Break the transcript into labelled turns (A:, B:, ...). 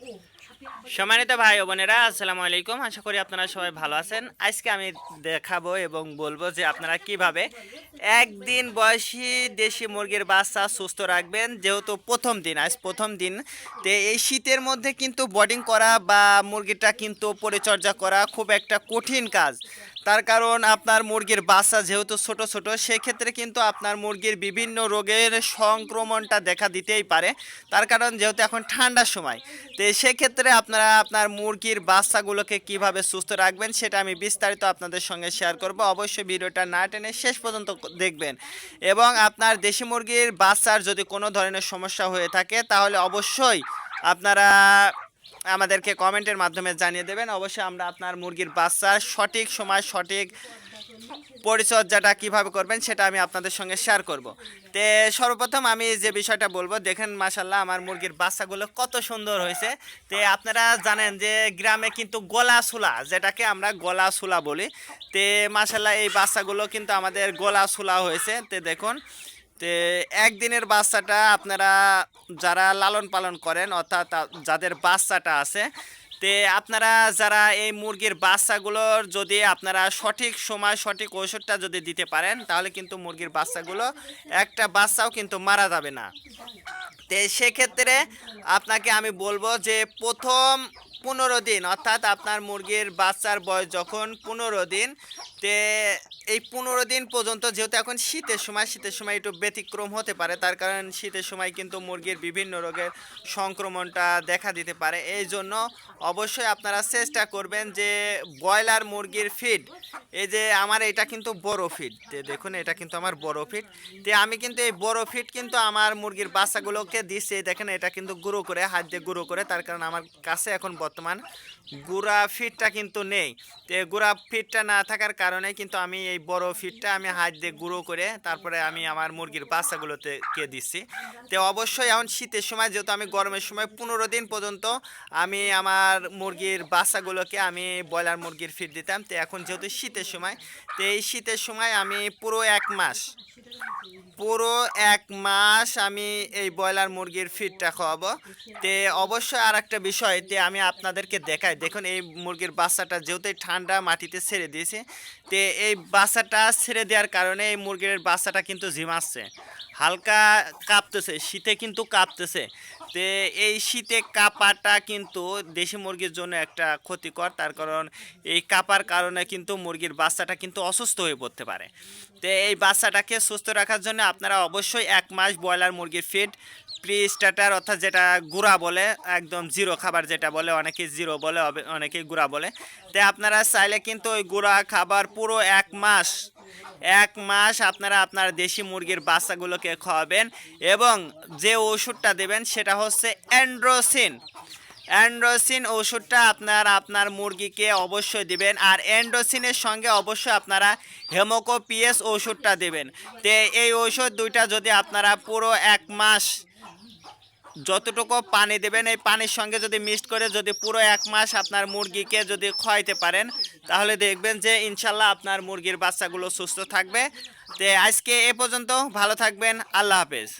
A: Oh. সম্মানিত ভাই বোনেরা, আসসালামু আলাইকুম। আশা করি আপনারা সবাই ভালো আছেন। আজকে আমি দেখাবো এবং বলব যে আপনারা কীভাবে একদিন বয়সী দেশি মুরগির বাচ্চা সুস্থ রাখবেন, যেহেতু প্রথম দিন, আজ প্রথম দিন। তো এই শীতের মধ্যে কিন্তু বডিং করা বা মুরগিটা কিন্তু পরিচর্যা করা খুব একটা কঠিন কাজ। তার কারণ আপনার মুরগির বাচ্চা যেহেতু ছোট ছোট, সেক্ষেত্রে কিন্তু আপনার মুরগির বিভিন্ন রোগের সংক্রমণটা দেখা দিতেই পারে। তার কারণ যেহেতু এখন ঠান্ডার সময়, তো সেক্ষেত্রে আপনারা আপনার মুরগির বাচ্চাগুলোকে কীভাবে সুস্থ রাখবেন সেটা আমি বিস্তারিত আপনাদের সঙ্গে শেয়ার করব। অবশ্যই ভিডিওটা না টেনে শেষ পর্যন্ত দেখবেন। এবং আপনার দেশি মুরগির বাচ্চার যদি কোনো ধরনের সমস্যা হয়ে থাকে, তাহলে অবশ্যই আপনারা আমাদেরকে কমেন্টের মাধ্যমে জানিয়ে দেবেন। অবশ্যই আমরা আপনার মুরগির বাচ্চা সঠিক সময় সঠিক পরিচর্যাটা কীভাবে করবেন সেটা আমি আপনাদের সঙ্গে শেয়ার করব। তে সর্বপ্রথম আমি যে বিষয়টা বলব, দেখেন মাসাল্লাহ আমার মুরগির বাচ্চাগুলো কত সুন্দর হয়েছে। তে আপনারা জানেন যে গ্রামে কিন্তু গলা সুলা যেটাকে আমরা গলা সুলা বলি। তে মাসাল্লাহ এই বাচ্চাগুলো কিন্তু আমাদের গলা সুলা হয়েছে। তে দেখুন তে একদিনের বাচ্চাটা আপনারা যারা লালন পালন করেন, অর্থাৎ যাদের বাচ্চাটা আছে, তে আপনারা যারা এই মুরগির বাচ্চাগুলোর যদি আপনারা সঠিক সময় সঠিক ওষুধটা যদি দিতে পারেন, তাহলে কিন্তু মুরগির বাচ্চাগুলো একটা বাচ্চাও কিন্তু মারা যাবে না। তে সেক্ষেত্রে আপনাকে আমি বলব যে প্রথম পনেরো দিন, অর্থাৎ আপনার মুরগির বাচ্চার বয়স যখন পনেরো দিন, তে এই পনেরো দিন পর্যন্ত যেহেতু এখন শীতের সময় শীতের সময় একটু ব্যতিক্রম হতে পারে, তার কারণ শীতের সময় কিন্তু মুরগির বিভিন্ন রোগের সংক্রমণটা দেখা দিতে পারে। এই জন্য অবশ্যই আপনারা চেষ্টা করবেন যে ব্রয়লার মুরগির ফিড এই যে আমার এটা কিন্তু বড় ফিড দেখুন এটা কিন্তু আমার বড় ফিড তে আমি কিন্তু এই বড় ফিড কিন্তু আমার মুরগির বাচ্চাগুলোকে দিচ্ছি, দেখেন এটা কিন্তু গুঁড়ো করে, হাত দিয়ে গুঁড়ো করে, তার কারণ আমার কাছে এখন বর্তমান। গুঁড়া ফিটটা কিন্তু নেই। তো গুঁড়া ফিটটা না থাকার কারণে কিন্তু আমি এই বড় ফিডটা আমি হাত দিয়ে গুঁড়ো করে তারপরে আমি আমার মুরগির বাচ্চাগুলোতে কে দিচ্ছি। তো অবশ্যই এখন শীতের সময় যেহেতু আমি গরমের সময় পনেরো দিন পর্যন্ত আমি আমার মুরগির বাচ্চাগুলোকে আমি ব্রয়লার মুরগির ফিড দিতাম। তো এখন যেহেতু শীতের সময়, তো এই শীতের সময় আমি পুরো এক মাস পুরো এক মাস আমি এই ব্রয়লার মুরগির ফিডটা খাওয়াবো। তে অবশ্যই আর একটা বিষয় তে আমি আপনাদেরকে দেখাই। দেখুন, এই মুরগির বাচ্চাটা যেহেতু ঠান্ডা মাটিতে ছেড়ে দিয়েছে, তে এই বাচ্চাটা ছেড়ে দেওয়ার কারণে এই মুরগির বাচ্চাটা কিন্তু ঝিমাচ্ছে হালকা কাঁপতেছে, শীতে কিন্তু কাঁপতেছে। তে এই শীতে কাঁপাটা কিন্তু দেশি মুরগির জন্য একটা ক্ষতিকর, তার কারণ এই কাঁপার কারণে কিন্তু মুরগির বাচ্চাটা কিন্তু অসুস্থ হয়ে পড়তে পারে। তো এই বাচ্চাটাকে সুস্থ রাখার জন্য আপনারা অবশ্যই এক মাস ব্রয়লার মুরগির ফিড প্রি স্টার্টার অর্থাৎ যেটা গুঁড়া বলে, একদম জিরো খাবার যেটা বলে, অনেকে জিরো বলে অনেকে গুঁড়া বলে। তো আপনারা চাইলে কিন্তু ওই গুঁড়া খাবার পুরো এক মাস এক মাস আপনারা আপনার দেশি মুরগির বাচ্চাগুলোকে খাওয়াবেন এবং যে ওষুধটা দেবেন সেটা হচ্ছে অ্যান্ড্রোসিন। অ্যান্ড্রোসিন ওষুধটা আপনার আপনার মুরগিকে অবশ্যই দিবেন। আর অ্যান্ড্রোসিনের সঙ্গে অবশ্যই আপনারা হেমোকোপিএস ওষুধটা দেবেন। তে এই ওষুধ দুইটা যদি আপনারা পুরো এক মাস যতটুকু পানি দেবেন, এই পানির সঙ্গে যদি মিক্সড করে যদি পুরো এক মাস আপনার মুরগিকে যদি খাওয়াইতে পারেন, তাহলে দেখবেন যে ইনশাল্লাহ আপনার মুরগির বাচ্চাগুলো সুস্থ থাকবে। তে আজকে এ পর্যন্ত, ভালো থাকবেন, আল্লাহ হাফেজ।